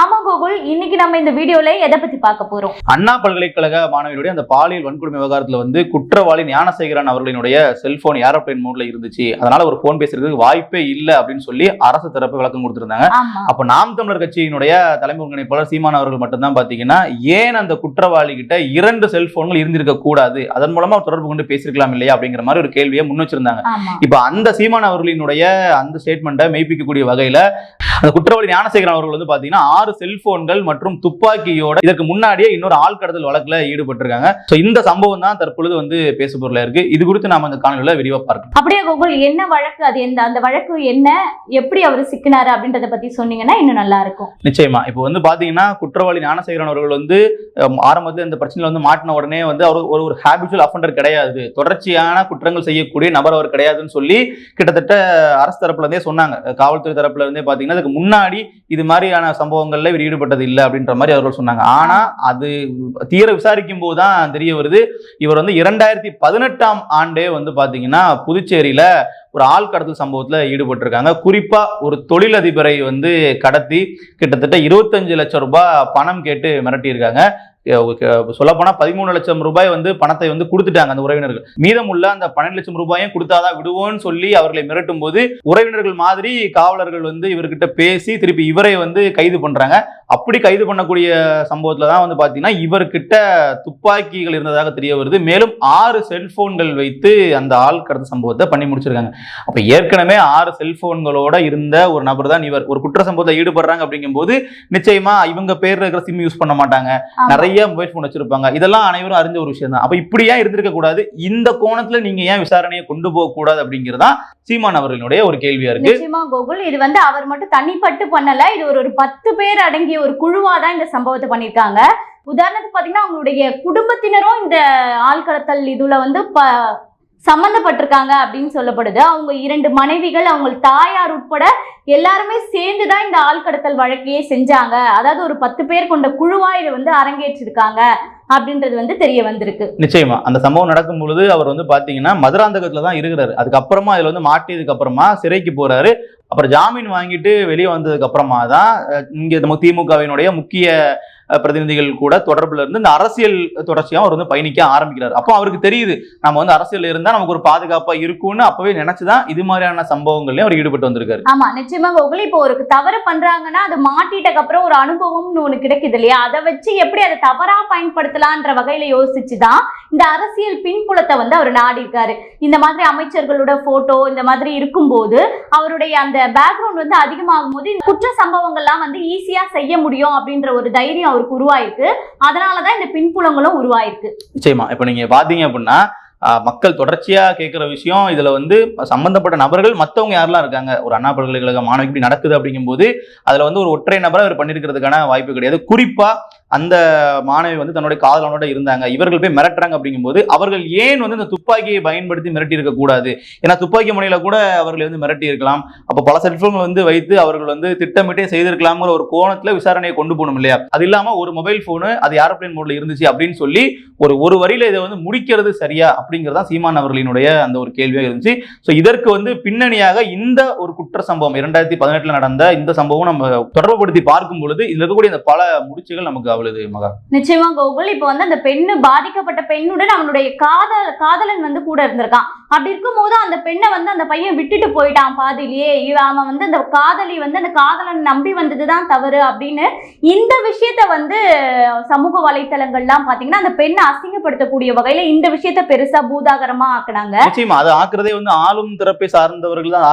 ஆமா கோகுல் இன்னைக்கு நம்ம இந்த வீடியோல எதை பத்தி பார்க்க போறோம்? அண்ணா பல்கலைக்கழக மாணவியுடைய அந்த பாலியல் வன்கொடுமை விவகாரத்துல வந்து குற்றவாளி ஞானசேகரன் அவர்களினுடைய செல்போன் ஏரோப்ளேன் மோட்ல இருந்துச்சு. அதனால ஒரு போன் பேசுறதுக்கு வாய்ப்பே இல்லை அப்படின்னு சொல்லி அரசு தரப்பு விளக்கம் கொடுத்திருந்தாங்க. அப்ப நாம் தமிழர் கட்சியினுடைய தலைமை ஒருங்கிணைப்பாளர் சீமான் அவர்கள் மட்டும்தான் பாத்தீங்கன்னா ஏன் அந்த குற்றவாளி கிட்ட இரண்டு செல்போன்கள் இருந்திருக்க கூடாது? அதன் மூலமா தொடர்பு கொண்டு பேசிருக்கலாம் இல்லையா அப்படிங்கிற மாதிரி ஒரு கேள்வியை முன் வச்சிருந்தாங்க. இப்ப அந்த சீமான் அவர்களினுடைய அந்த ஸ்டேட்மெண்ட்டை மெய்ப்பிக்கக்கூடிய வகையில அந்த குற்றவாளி ஞானசேகரன் அவர்கள் வந்து பாத்தீங்கன்னா ஆறு செல்போன்கள் மற்றும் துப்பாக்கியோட இதற்கு முன்னாடியே இன்னொரு ஆள் கடத்தல் வழக்குல ஈடுபட்டிருக்காங்க. சோ இந்த சம்பவம் தான் தற்பொழுது வந்து பேசு பொருளா இருக்கு. இது குறித்து நாம அந்த காணொலியில விரிவா பார்க்கலாம். அப்படியே கோகுல் என்ன வழக்கு? அது எந்த அந்த வழக்கு என்ன? எப்படி அவர் சிக்கினாரு அப்படின்றத பத்தி சொன்னீங்கன்னா இன்னும் நல்லா இருக்கும். நிச்சயமா. இப்போ வந்து பாத்தீங்கன்னா குற்றவாளி ஞானசேகரன் அவர்கள் வந்து ஆரம்பத்துல இந்த பிரச்சனையில வந்து மாட்டின உடனே வந்து அவர் ஒரு ஒரு ஹேபிச்சுவல் அஃபண்டர் கிடையாது. தொடர்ச்சியான குற்றங்கள் செய்யக்கூடிய நபர் அவர் கிடையாதுன்னு சொல்லி கிட்டத்தட்ட அரசு தரப்புல இருந்தே சொன்னாங்க. காவல்துறை தரப்புல இருந்தே பாத்தீங்கன்னா அதுக்கு முன்னாடி இது மாதிரியான சம்பவங்கள்ல இவர் ஈடுபட்டது இல்லை அப்படின்ற மாதிரி அவர்கள் சொன்னாங்க. ஆனா அது தீர விசாரிக்கும் போது தான் தெரிய வருது. இவர் வந்து இரண்டாயிரத்தி பதினெட்டாம் ஆண்டே வந்து பாத்தீங்கன்னா புதுச்சேரியில ஒரு ஆள் கடத்தல் சம்பவத்துல ஈடுபட்டிருக்காங்க. குறிப்பா ஒரு தொழிலதிபரை வந்து கடத்தி கிட்டத்தட்ட இருபத்தஞ்சு லட்சம் ரூபாய் பணம் கேட்டு மிரட்டியிருக்காங்க. சொல்ல பதிமூணு லட்சம் ரூபாய் வந்து பணத்தை வந்து கொடுத்துட்டாங்க அந்த உறவினர்கள். மீதமுள்ள அந்த பன்னெண்டு லட்சம் ரூபாயும் கொடுத்தாதான் விடுவோம்னு சொல்லி அவர்களை மிரட்டும் போது உறவினர்கள் மாதிரி காவலர்கள் வந்து இவர்கிட்ட பேசி திருப்பி இவரை வந்து கைது பண்றாங்க. அப்படி கைது பண்ணக்கூடிய சம்பவத்துல தான் வந்து பாத்தீங்கன்னா இவர்கிட்ட துப்பாக்கிகள் இருந்ததாக தெரிய வருது. மேலும் ஆறு செல்போன்கள் வைத்து அந்த ஆள் கடத்த சம்பவத்தை பண்ணி முடிச்சிருக்காங்க. அப்ப ஏற்கனவே ஆறு செல்போன்களோட இருந்த ஒரு நபர் தான் இவர். ஒரு குற்ற சம்பவத்தை ஈடுபடுறாங்க அப்படிங்கும்போது நிச்சயமா இவங்க பேர்ல இருக்கிற சிம் யூஸ் பண்ண மாட்டாங்க. நிறைய மொபைல் போன் வச்சிருப்பாங்க. இதெல்லாம் அனைவரும் அறிஞ்ச ஒரு விஷயம் தான். அப்ப இப்படி ஏன் இருந்திருக்க கூடாது? இந்த கோணத்துல நீங்க ஏன் விசாரணையை கொண்டு போக கூடாது அப்படிங்கிறதா சீமான் அவர்களுடைய ஒரு கேள்வியா இருக்கு. கோகுல் இது வந்து அவர் மட்டும் தனிப்பட்டு பண்ணல. இது ஒரு ஒரு பத்து பேர் அடங்கிய ஒரு குழுவாக தான் இந்த சம்பவத்தை பண்ணியிருக்காங்க. உதாரணத்துக்கு பார்த்தீங்கன்னா அவங்களுடைய குடும்பத்தினரும் இந்த ஆள்கடத்தல் இதில் வந்து ப சம்மந்தப்பட்டிருக்காங்க அப்படின்னு சொல்லப்படுது. அவங்க இரண்டு மனைவிகள் அவங்க தாயார் உட்பட எல்லாருமே சேர்ந்து தான் இந்த ஆள்கடத்தல் வழக்கையே செஞ்சாங்க. அதாவது ஒரு பத்து பேர் கொண்ட குழுவா இதை வந்து அரங்கேற்றிருக்காங்க அப்படின்றது வந்து தெரிய வந்திருக்கு. நிச்சயமா. அந்த சம்பவம் நடக்கும் பொழுது அவர் வந்து பாத்தீங்கன்னா மதுராந்தகத்துல தான் இருக்கிறாரு. அதுக்கப்புறமா இதுல வந்து மாட்டியதுக்கு அப்புறமா சிறைக்கு போறாரு. அப்புறம் ஜாமீன் வாங்கிட்டு வெளியே வந்ததுக்கு அப்புறமா தான் இங்கே நம்ம திமுகவினுடைய முக்கிய பிரதிநிதிகள் கூட தொடர்புல இருந்து இந்த அரசியல் தொடர்ச்சியாக அவர் வந்து பயணிக்க ஆரம்பிக்கிறார். அப்போ அவருக்கு தெரியுது நம்ம வந்து அரசியல் இருந்தா நமக்கு ஒரு பாதுகாப்பா இருக்கும்னு அப்பவே நினைச்சுதான் இது மாதிரியான சம்பவங்கள்லயும் அவர் ஈடுபட்டு வந்திருக்காரு. ஆமா நிச்சயமா கோகுல் இப்போ ஒரு தவறு பண்றாங்கன்னா அது மாட்டிட்டக்கு அப்புறம் ஒரு அனுபவம்னு ஒண்ணு கிடைக்குது இல்லையா? அதை வச்சு எப்படி அதை தவறா பயன்படுத்தலான்ற வகையில யோசிச்சுதான் இந்த அரசியல் பின்புலத்தை வந்து அவர் நாடி இருக்காரு இந்த மாதிரி அமைச்சர்களோட போட்டோ இந்த மாதிரி இருக்கும்போது அவருடைய அந்த பேக்ரவுண்ட் வந்து அதிகமாகும் போது இந்த குற்ற சம்பவங்கள்லாம் வந்து ஈஸியா செய்ய முடியும் அப்படின்ற ஒரு தைரியம் அவர் அவருக்கு உருவாயிருக்கு. அதனாலதான் இந்த பின்புலங்களும் உருவாயிருக்கு. நிச்சயமா. இப்ப நீங்க பாத்தீங்க அப்படின்னா மக்கள் தொடர்ச்சியா கேட்கிற விஷயம் இதுல வந்து சம்பந்தப்பட்ட நபர்கள் மத்தவங்க யாரெல்லாம் இருக்காங்க? ஒரு அண்ணா பல்கலைக்கழக மாணவி இப்படி நடக்குது அப்படிங்கும்போது அதுல வந்து ஒரு ஒற்றை நபரை அவர் பண்ணிருக்கிறதுக்கான வாய்ப்பு கிடையாது. குறிப்பா அந்த மாணவி வந்து தன்னுடைய காதலனோட இருந்தாங்க. இவர்கள் போய் மிரட்டுறாங்க அப்படிங்கும்போது அவர்கள் ஏன் வந்து இந்த துப்பாக்கியை பயன்படுத்தி மிரட்டி இருக்கக்கூடாது ஏன்னா துப்பாக்கி முனையில கூட அவர்களை வந்து மிரட்டி இருக்கலாம். அப்போ பல செல்போன்கள் வந்து வைத்து அவர்கள் வந்து திட்டமிட்டே செய்திருக்கலாம்ங்கிற ஒரு கோணத்துல விசாரணையை கொண்டு போகணும் இல்லையா? அது இல்லாம ஒரு மொபைல் போனு அது ஏரோப்ளேன் மோட்ல இருந்துச்சு அப்படின்னு சொல்லி ஒரு ஒரு வரியில இதை வந்து முடிக்கிறது சரியா அப்படிங்கிறதா சீமான் அவர்களினுடைய அந்த ஒரு கேள்வியாக இருந்துச்சு. ஸோ இதற்கு வந்து பின்னணியாக இந்த ஒரு குற்ற சம்பவம் இரண்டாயிரத்தி பதினெட்டுல நடந்த இந்த சம்பவம் நம்ம தொடர்புபடுத்தி பார்க்கும் பொழுது இதுல இருக்கக்கூடிய அந்த பல முடிச்சுகள் நமக்கு அவ்வளவு மகா. நிச்சயமா கோகுல் இப்போ வந்து அந்த பெண்ணு பாதிக்கப்பட்ட பெண்ணுடன் அவனுடைய காதல் காதலன் வந்து கூட இருந்திருக்கான். அப்படி இருக்கும்போது அந்த பெண்ணை வந்து அந்த பையன் விட்டுட்டு போயிட்டான் பாதியிலேயே. இவன் அவன் வந்து அந்த காதலி வந்து அந்த காதலன் நம்பி வந்ததுதான் தவறு அப்படின்னு இந்த விஷயத்த வந்து சமூக வலைத்தளங்கள்லாம் பாத்தீங்கன்னா அந்த பெண்ணை அசிங்கப்படுத்தக்கூடிய வகையில இந்த விஷயத்த பெருசா பூதாகரமா ஆக்குனாங்க. நிச்சயமா அது ஆக்குறதே வந்து ஆளும் தரப்பை சார்ந்தவர்கள் தான்.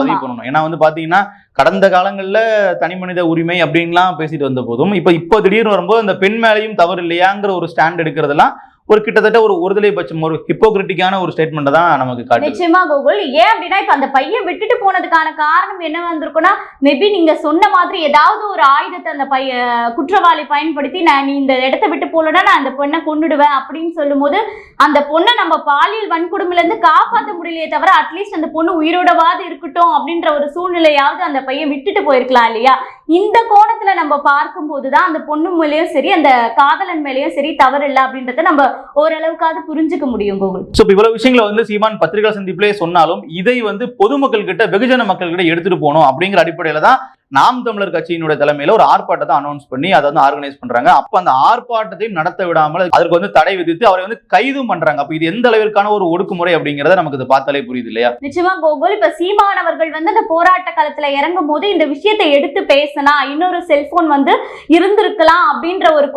பதிவு பண்ணணும். ஏன்னா வந்து பாத்தீங்கன்னா கடந்த காலங்களில் தனி மனித உரிமை அப்படின்லாம் பேசிட்டு வந்த போதும் இப்ப இப்போ திடீர்னு வரும்போது அந்த பெண் மேலையும் தவறு இல்லையாங்கிற ஒரு ஸ்டாண்ட் எடுக்கிறதெல்லாம் ஒரு கிட்டத்தட்ட ஒரு ஒருதலை பட்சம் ஒரு ஹிப்போகிரிட்டிக்கான ஒரு ஸ்டேட்மெண்ட் தான் நமக்கு காட்டு நிச்சயமா கோகுல். ஏன் அப்படின்னா இப்ப அந்த பையன் விட்டுட்டு போனதுக்கான காரணம் என்ன வந்திருக்குன்னா மேபி நீங்க சொன்ன மாதிரி ஏதாவது ஒரு ஆயுதத்தை அந்த பைய குற்றவாளி பயன்படுத்தி நான் நீ இந்த இடத்த விட்டு போலனா நான் அந்த பொண்ணை கொன்னுடுவேன் அப்படின்னு சொல்லும்போது அந்த பொண்ணை நம்ம பாலியல் வன்கொடுமையில இருந்து காப்பாற்ற முடியலையே தவிர அட்லீஸ்ட் அந்த பொண்ணு உயிரோடவாது இருக்கட்டும் அப்படின்ற ஒரு சூழ்நிலையாவது அந்த பையன் விட்டுட்டு போயிருக்கலாம் இல்லையா? இந்த கோணத்துல நம்ம பார்க்கும்போது தான் அந்த பொண்ணு மேலேயும் சரி அந்த காதலன் மேலேயும் சரி தவறு இல்லை அப்படின்றத நம்ம ஓரளவுக்காவது புரிஞ்சுக்க முடியும் கோகுல் ஸோ இவ்வளவு விஷயங்களை வந்து சீமான் பத்திரிகை சந்திப்பிலே சொன்னாலும் இதை வந்து பொதுமக்கள் கிட்ட வெகுஜன மக்கள் கிட்ட எடுத்துட்டு போகணும் அப்படிங்கிற அடிப்படையில தான் நாம் தமிழர் கட்சியினுடைய தலைமையில ஒரு ஆர்ப்பாட்டத்தை அனௌன்ஸ் பண்ணி அதை வந்து ஆர்கனைஸ் பண்றாங்க. அப்ப அந்த ஆர்ப்பாட்டத்தையும் நடத்த விடாமல் அதற்கு வந்து தடை விதித்து அவரை வந்து கைதும் பண்றாங்க. அப்ப இது எந்த அளவிற்கான ஒரு ஒடுக்குமுறை அப்படிங்கறத நமக்கு இது பார்த்தாலே புரியுது இல்லையா? நிச்சயமா கோகுல் இப்ப சீமானவர்கள் வந்து அந்த போராட்ட காலத்துல இறங்கும் போது இந்த விஷயத்தை எடுத்து பேசினா இன்னொரு செல்போன் வந்து இருந்திருக்கலாம் அப்படின்ற ஒரு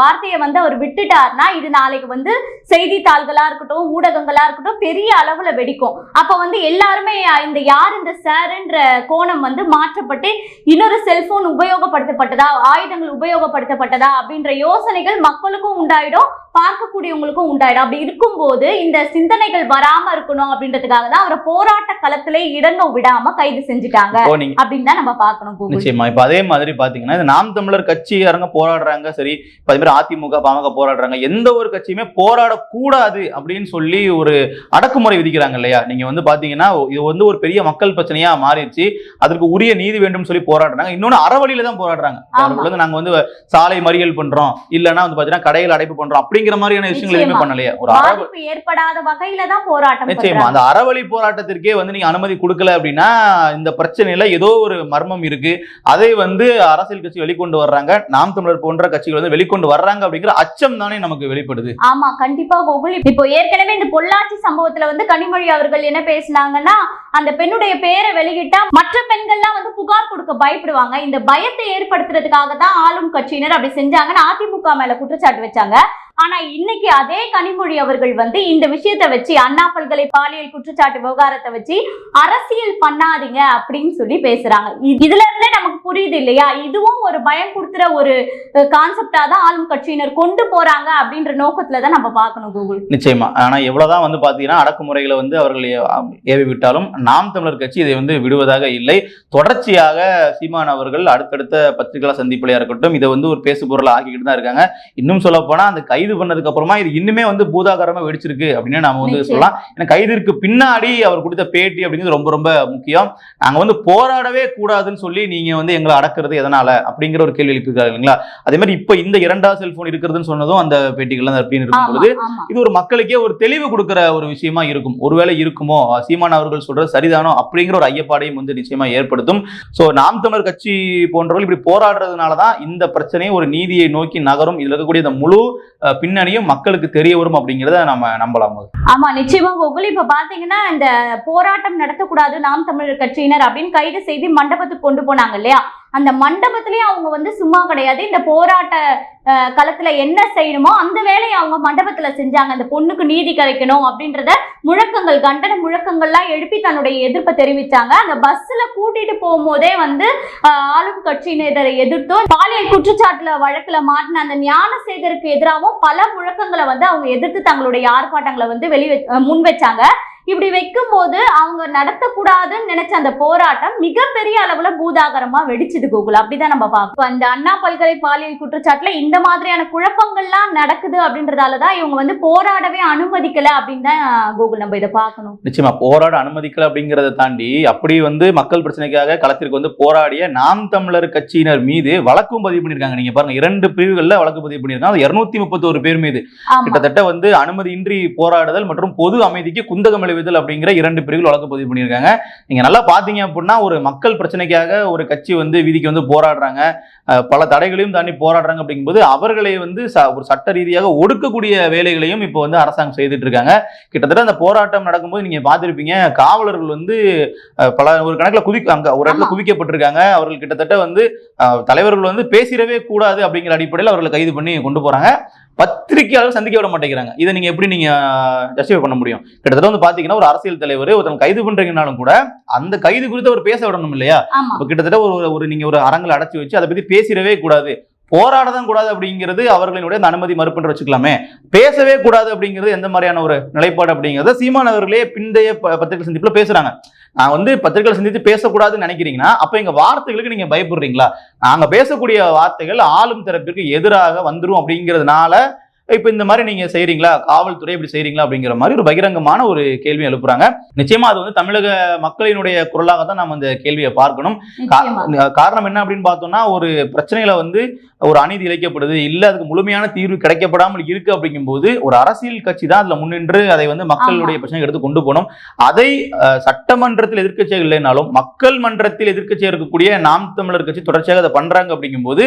வார்த்தையை வந்து அவர் விட்டுட்டார்னா இது நாளைக்கு வந்து செய்தித்தாள்களா இருக்கட்டும் ஊடகங்களா இருக்கட்டும் பெரிய அளவுல வெடிக்கும். அப்ப வந்து எல்லாருமே இந்த யார் இந்த சாருன்ற கோணம் வந்து மாற்றப்பட்டு இன்னொரு செல்போன் உபயோகப்படுத்தப்பட்டதா? ஆயுதங்கள் உபயோகப்படுத்தப்பட்டதா? அப்படின்ற யோசனைகள் மக்களுக்கும் உண்டாயிடும் பார்க்கக்கூடியவங்களுக்கும் உண்டாயிடும். அப்படி இருக்கும்போது இந்த சிந்தனைகள் வராம இருக்கணும் அப்படின்றதுக்காக தான் அவரை போராட்ட களத்திலே இறங்க விடாம கைது செஞ்சுட்டாங்க அப்படின்னு தான் நம்ம பார்க்கணும் நிச்சயமா. இப்ப அதே மாதிரி பாத்தீங்கன்னா நாம் தமிழர் கட்சியாரங்க போராடுறாங்க சரி அதே மாதிரி அதிமுக பாமக போராடுறாங்க. எந்த ஒரு கட்சியுமே போராடக்கூடாது அப்படின்னு சொல்லி ஒரு அடக்குமுறை விதிக்கிறாங்க இல்லையா? நீங்க வந்து பாத்தீங்கன்னா இது வந்து ஒரு பெரிய மக்கள் பிரச்சனையா மாறிடுச்சு. அதற்கு உரிய நீதி வேண்டும் சொல்லி போராடுறாங்க. இன்னொன்னு அறவழியில தான் போராடுறாங்க. அவர்கள் வந்து நாங்க வந்து சாலை மறியல் பண்றோம். இல்லைன்னா வந்து பாத்தீங்கன்னா கடைகள் அடைப்பு பண்றோம். அப்படிங்கிற மாதிரியான விஷயங்கள் எதுவுமே. பண்ணலையே. ஒரு ஏற்படாத வகையில தான் போராட்டம் நிச்சயமா. அந்த அறவழி போராட்டத்திற்கே வந்து நீங்க அனுமதி கொடுக்கல அப்படின்னா இந்த பிரச்சனையில ஏதோ ஒரு மர்மம் இருக்கு. அதை வந்து அரசியல் கட்சி வெளிக்கொண்டு வர்றாங்க. நாம் தமிழர் போன்ற கட்சிகள் வந்து வெளிக்கொண்டு வர்றாங்க அப்படிங்கிற அச்சம் தானே நமக்கு வெளிப்படுது. ஆமா கண்டிப்பா கோகுல். இப்போ ஏற்கனவே இந்த பொள்ளாச்சி சம்பவத்துல வந்து கனிமொழி அவர்கள் என்ன பேசினாங்கன்னா அந்த பெண்ணுடைய பேரை வெளியிட்டா மற்ற பெண்கள்லாம் வந்து புகார் கொடுக்க பயப்படுவாங்க. இந்த பயத்தை ஏற்படுத்துறதுக்காக தான் ஆளும் கட்சியினர் அப்படி செஞ்சாங்கன்னு அதிமுக மேல குற்றச்சாட்டு வச்சாங்க. ஆனா இன்னைக்கு அதே கனிமொழி அவர்கள் வந்து இந்த விஷயத்தை வச்சு அண்ணா பல்கலை பாலியல் குற்றச்சாட்டு விவகாரத்தை வச்சு அரசியல் பண்ணாதீங்க அப்படின்னு சொல்லி பேசுறாங்க. இதுல இருந்தே நமக்கு புரியுது இல்லையா? இதுவும் ஒரு பயம் கொடுத்துற ஒரு கான்செப்டா தான் ஆளும் கட்சியினர் கொண்டு போறாங்க அப்படின்ற நோக்கத்துல தான் நம்ம பார்க்கணும் கூகுள். நிச்சயமா. ஆனா எவ்வளவுதான் வந்து பாத்தீங்கன்னா அடக்குமுறைகளை வந்து அவர்கள் ஏவி விட்டாலும் நாம் தமிழர் கட்சி இதை வந்து விடுவதாக இல்லை. தொடர்ச்சியாக சீமான் அவர்கள் அடுத்தடுத்த பத்திரிகை சந்திப்புலையா இருக்கட்டும் இதை வந்து ஒரு பேசு பொருளை ஆக்கிக்கிட்டு தான் இருக்காங்க. இன்னும் சொல்ல போனா அந்த கைது பண்ணதுக்கு அப்புறமா இது இன்னுமே வந்து பூதாகரமா வெடிச்சிருக்கு அப்படின்னு நாம வந்து. சொல்லலாம். ஏன்னா கைதிற்கு பின்னாடி அவர் கொடுத்த பேட்டி அப்படிங்கிறது ரொம்ப ரொம்ப முக்கியம். நாங்க வந்து போராடவே கூடாதுன்னு சொல்லி நீங்க வந்து எங்களை அடக்குறது எதனால அப்படிங்கிற ஒரு கேள்வி எழுப்பியிருக்காரு இல்லைங்களா? அதே மாதிரி இப்ப இந்த இரண்டாவது செல்போன் இருக்கிறதுன்னு சொன்னதும் அந்த பேட்டிகள்லாம் அப்படின்னு இருக்கும் ஆமா பொழுது ஆமா. இது ஒரு மக்களுக்கே ஒரு தெளிவு கொடுக்கிற ஒரு விஷயமா இருக்கும். ஒருவேளை இருக்குமோ? சீமான் அவர்கள் சொல்றது சரிதானோ? அப்படிங்கிற ஒரு ஐயப்பாடையும் வந்து நிச்சயமா ஏற்படுத்தும். சோ நாம் தமிழர் கட்சி போன்றவர்கள் இப்படி போராடுறதுனால தான் இந்த பிரச்சனையை ஒரு நீதியை நோக்கி நகரும். இதுல இருக்கக்கூடிய இந்த முழு பின்னணியும் மக்களுக்கு தெரிய வரும் அப்படிங்கிறத நம்ம நம்பலாம். ஆமா நிச்சயமா கோகுல். இப்ப பாத்தீங்கன்னா இந்த போராட்டம் நடத்தக்கூடாது நாம் தமிழர் கட்சியினர் அப்படின்னு கைது செய்து மண்டபத்துக்கு கொண்டு போனாங்க இல்லையா? அந்த மண்டபத்திலயும் அவங்க வந்து சும்மா கிடையாது. இந்த போராட்ட களத்துல என்ன செய்யணுமோ அந்த வேலையை அவங்க மண்டபத்துல செஞ்சாங்க. அந்த பொண்ணுக்கு நீதி கிடைக்கணும் அப்படின்றத முழக்கங்கள் கண்டன முழக்கங்கள்லாம் எழுப்பி தன்னுடைய எதிர்ப்பை தெரிவிச்சாங்க. அந்த பஸ்ல கூட்டிட்டு போகும்போதே வந்து ஆளும் கட்சியினரை எதிர்த்தும் பாலியல் குற்றச்சாட்டுல வழக்குல மாட்டின அந்த ஞானசேகருக்கு எதிராகவும் பல முழக்கங்களை வந்து அவங்க எதிர்த்து தங்களுடைய ஆர்ப்பாட்டங்களை வந்து வெளி முன் வச்சாங்க இப்படி வைக்கும்போது அவங்க நடத்தக்கூடாதுன்னு நினைச்ச அந்த போராட்டம் மிகப்பெரிய அளவுல பூதாகரமா வெடிச்சது கோகுல். அப்படிதான் நம்ம இப்ப அந்த அண்ணா பல்கலை பாலியல் குற்றச்சாட்டுல இந்த மாதிரியான குழப்பங்கள்லாம் நடக்குது அப்படின்றதாலதான் இவங்க வந்து போராடவே அனுமதிக்கல அப்படின்னு தான் கோகுல் நம்ம இதை பார்க்கணும். நிச்சயமா போராட அனுமதிக்கல அப்படிங்கிறத தாண்டி அப்படி வந்து மக்கள் பிரச்சனைக்காக களத்திற்கு வந்து போராடிய நாம் தமிழர் கட்சியினர் மீது வழக்கும் பதிவு பண்ணியிருக்காங்க. நீங்க பாருங்க இரண்டு பிரிவுகள்ல வழக்கு பதிவு பண்ணியிருக்காங்க. இருநூத்தி முப்பத்தோரு பேர் மீது. கிட்டத்தட்ட வந்து அனுமதியின்றி போராடுதல் மற்றும் பொது அமைதிக்கு குந்தகம் விளைவித்தல் அப்படிங்கிற இரண்டு பிரிவுகள் வழக்கு பதிவு பண்ணியிருக்காங்க. நீங்க நல்லா பாத்தீங்க அப்படின்னா ஒரு மக்கள் பிரச்சனைக்காக ஒரு கட்சி வந்து வீதிக்கு வந்து போராடுறாங்க. பல தடைகளையும் தாண்டி போராடுறாங்க அப்படிங்கும்போது அவர்களை வந்து ச- ஒரு சட்ட ரீதியாக ஒடுக்கக்கூடிய வேலைகளையும் இப்போ வந்து அரசாங்கம் செய்துட்டு இருக்காங்க கிட்டத்தட்ட அந்த போராட்டம் நடக்கும்போது நீங்க பார்த்திருப்பீங்க காவலர்கள் வந்து பல ஒரு கணக்குல குதி அங்க ஒரு இடத்துல. குவிக்கப்பட்டிருக்காங்க. அவர்கள் கிட்டத்தட்ட வந்து தலைவர்கள் வந்து பேசிடவே கூடாது அப்படிங்கிற அடிப்படையில் அவர்களை கைது பண்ணி கொண்டு போறாங்க. பத்திரிகையாளர் சந்திக்க விட மாட்டேங்கிறாங்க. இதை நீங்க எப்படி நீங்க ஜஸ்டிஃபை பண்ண முடியும்? கிட்டத்தட்ட வந்து பாத்தீங்கன்னா ஒரு அரசியல் தலைவர் ஒருத்தன் கைது பண்றீங்கனாலும் கூட அந்த கைது குறித்து அவர் பேச விடணும் இல்லையா? இப்போ கிட்டத்தட்ட ஒரு ஒரு நீங்க ஒரு அரங்கில் அடைச்சி வச்சு அதை பத்தி பேசிடவே கூடாது. போராடதான் கூடாது அப்படிங்கிறது அவர்களுடைய அந்த அனுமதி மறுப்புன்னு வச்சுக்கலாமே. பேசவே கூடாது அப்படிங்கிறது எந்த மாதிரியான ஒரு நிலைப்பாடு அப்படிங்கிறத சீமான் அவர்களே பிந்தைய பத்திரிகை சந்திப்புல பேசுறாங்க. நான் வந்து பத்திரிகை சந்தித்து பேசக்கூடாதுன்னு நினைக்கிறீங்கன்னா அப்ப எங்க வார்த்தைகளுக்கு நீங்க பயப்படுறீங்களா? நாங்க பேசக்கூடிய வார்த்தைகள் ஆளும் தரப்பிற்கு எதிராக வந்துரும் அப்படிங்கிறதுனால இப்போ இந்த மாதிரி நீங்க செய்றீங்களா? காவல்துறை இப்படி செய்றீங்களா? அப்படிங்கிற மாதிரி ஒரு பகிரங்கமான ஒரு கேள்வி எழுப்புறாங்க. நிச்சயமா அது வந்து தமிழக மக்களினுடைய குரலாக தான் நம்ம இந்த கேள்வியை பார்க்கணும். காரணம் என்ன அப்படின்னு பார்த்தோம்னா ஒரு பிரச்சனைகளை வந்து ஒரு அநீதி இழைக்கப்படுது இல்ல அதுக்கு முழுமையான தீர்வு கிடைக்கப்படாமல் இருக்கு அப்படிங்கும்போது ஒரு அரசியல் கட்சி தான் அதுல முன்னின்று அதை வந்து மக்களுடைய பிரச்சனை எடுத்து கொண்டு போகணும். அதை சட்டமன்றத்தில் எதிர்க்கட்சியாக இல்லைனாலும் மக்கள் மன்றத்தில் எதிர்க்கட்சியாக இருக்கக்கூடிய நாம் தமிழர் கட்சி தொடர்ச்சியாக அதை பண்றாங்க அப்படிங்கும்போது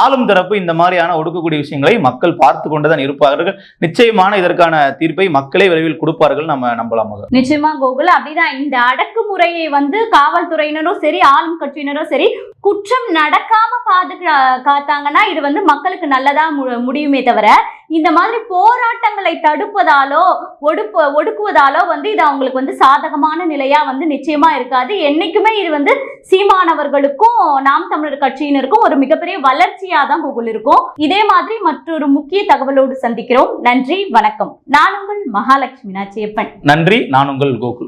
ஆளும் தரப்பு இந்த மாதிரியான ஒடுக்கக்கூடிய விஷயங்களை மக்கள் பார்த்து கொண்டுதான் இருப்பார்கள். நிச்சயமான இதற்கான தீர்ப்பை மக்களே விரைவில் கொடுப்பார்கள். நம்ம நம்பலாம் நிச்சயமா கோகுல் அப்படிதான். இந்த அடக்குமுறையை வந்து காவல்துறையினரும் சரி ஆளும் கட்சியினரும் சரி குற்றம் நடக்காம பாதுகா காத்தாங்கன்னா இது வந்து மக்களுக்கு நல்லதா மு- முடியுமே தவிர இந்த மாதிரி போராட்டங்களை தடுப்பதாலோ ஒடுப்பு ஒடுக்குவதாலோ வந்து இது அவங்களுக்கு வந்து சாதகமான நிலையா வந்து நிச்சயமா இருக்காது. என்னைக்குமே இது வந்து சீமானவர்களுக்கும் நாம் தமிழர் கட்சியினருக்கும் ஒரு மிகப்பெரிய வளர்ச்சியா தான் கூகுள் இருக்கும். இதே மாதிரி மற்றொரு முக்கிய தகவலோடு சந்திக்கிறோம். நன்றி வணக்கம். நான் உங்கள் மகாலட்சுமி நாச்சியப்பன். நன்றி நான் உங்கள் கோகுல்.